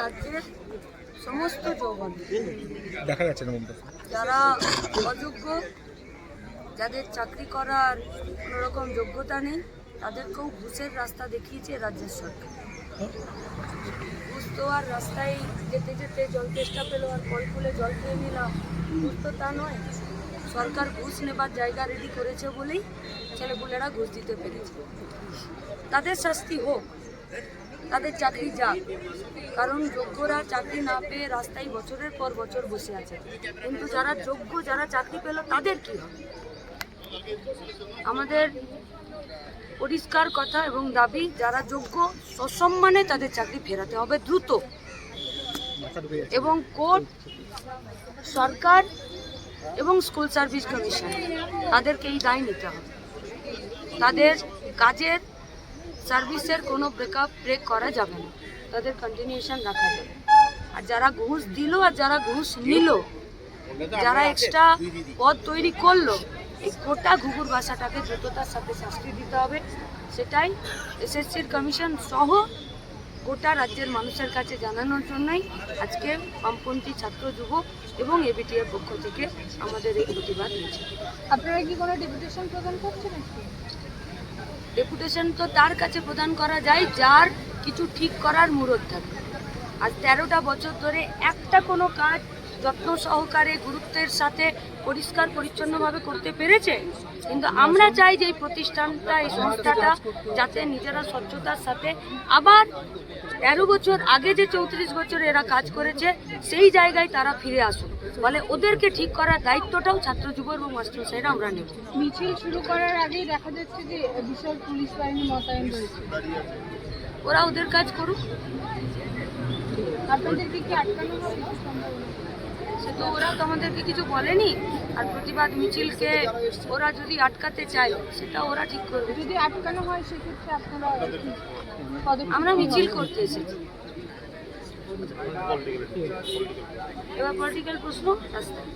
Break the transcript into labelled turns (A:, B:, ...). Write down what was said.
A: রাজ্যের সমস্ত যৌবন
B: দেখা যাচ্ছে না
A: যারা অযোগ্য যাদের চাকরি করার কোনো রকম যোগ্যতা নেই তাদেরকেও ঘুষের রাস্তা দেখিয়েছে রাজ্যের সরকার। ঘুষ তো আর রাস্তায় যেতে যেতে জল তেষ্টা পেল আর কল খুলে জল খেয়ে নিলাম। ঘুষ তো তা নয় সরকার ঘুষ নেবার জায়গা রেডি করেছে বলেই ছেলেপুলেরা ঘুষ দিতে পেরেছে। তাদের শাস্তি হোক তাদের চাকরি যাক। কারণ যোগ্যরা চাকরি না পেয়ে রাস্তায় বছরের পর বছর বসে আছে। কিন্তু যারা যোগ্য, যারা চাকরি পেল, তাদের কি আমাদের পরিষ্কার কথা এবং দাবি, যারা যোগ্য, সসম্মানে তাদের চাকরি ফেরাতে হবে দ্রুত। এবং কোর্ট, সরকার এবং স্কুল সার্ভিস কমিশন, তাদেরকে এই দায় নিতে হবে। তাদের কাজের সার্ভিসের কোনো ব্রেকআপ, ব্রেক করা যাবে না। তাদের কন্টিনিউশন রাখা যাবে। আর যারা ঘুষ দিল আর যারা ঘুষ নিল, যারা এক্সট্রা পদ তৈরি করল, এই গোটা ঘুঘুর ভাষাটাকে দ্রুততার সাথে শাস্তি দিতে হবে। সেটাই এসএসসির কমিশন সহ গোটা রাজ্যের মানুষের কাছে জানানোর জন্যই আজকে বামপন্থী ছাত্র যুব এবং এবিটিএর পক্ষ থেকে আমাদের এই প্রতিবাদ মিছিল
C: আপনারা কি কোনো ডেপুটেশন প্রদান করছেন
A: ডেপুটেশন তো তার কাছে প্রদান করা যায়, যার কিছু ঠিক করার মুরত থাকে। আজ তেরোটা বছর ধরে একটা কোনো কাজ যত্ন সহকারে গুরুত্বের সাথে পরিষ্কার পরিচ্ছন্নভাবে করতে পেরেছে। কিন্তু আমরা চাই যে এই প্রতিষ্ঠানটা এই সংস্থাটা যাতে নিজেরা স্বচ্ছতার সাথে আবার তেরো বছর আগে যে চৌত্রিশ বছর এরা কাজ করেছে সেই জায়গায় তারা ফিরে আসুক। ফলে ওদেরকে ঠিক করার দায়িত্বটাও ছাত্র যুব এবং মাস্টারমশাইরা আমরা নেব।
C: মিছিল শুরু করার আগেই দেখা যাচ্ছে যে বিশাল পুলিশ বাহিনী মোতায়েন রয়েছে।
A: ওরা ওদের কাজ করুক।
C: আপনাদেরকে কি আটকানো হবে
A: সে তো ওরা তো আমাদেরকে কিছু বলেনি। আর প্রতিবাদ মিছিলকে ওরা যদি আটকাতে চায় সেটা ওরা ঠিক করবে।
C: যদি আটকানো হয় সেক্ষেত্রে আপনারা
A: আমরা মিছিল করতে এসেছি। এবার পলিটিক্যাল প্রশ্ন? রাস্তায়।